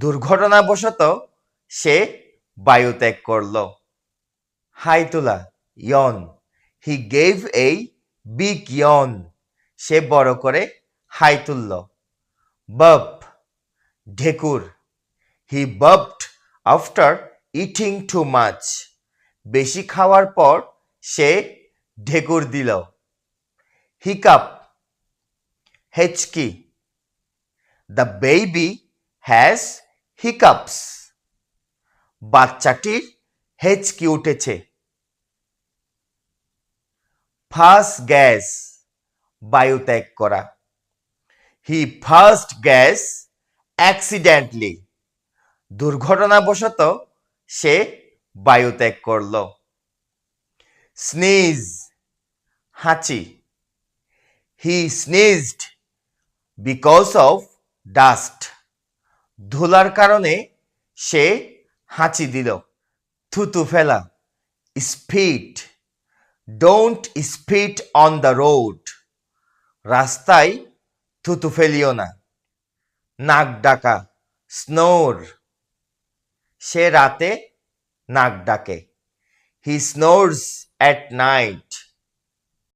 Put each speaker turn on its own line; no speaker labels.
দুর্ঘটনাবশত সে বায়ুত্যাগ করল। হাই তোলা ইয়ন। হি গেভ এই বিগ ইয়ন সে বড় করে হাই তুলল। বব ঢেকুর। He burped after eating too much বেশি খাওয়ার পর সে ঢেকুর দিল। হিকাপ হেচকি। দ্য বেবি হ্যাজ হিকাপস বাচ্চাটির হেঁচকি উঠেছে। ফার্স্ট গ্যাস, বায়ুত্যাগ করা। He passed gas accidentally. দুর্ঘটনাবশত সে বায়ুত্যাগ করল। স্নিজ, হাঁচি। He sneezed because of dust. ধুলার কারণে সে হাঁচি দিল। থুতু ফেলা। Spit. Don't spit on the road রাস্তায় থুতু ফেলিও না। নাক ডাকা। স্নোর সে রাতে নাক ডাকে। হি স্নোরস অ্যাট নাইট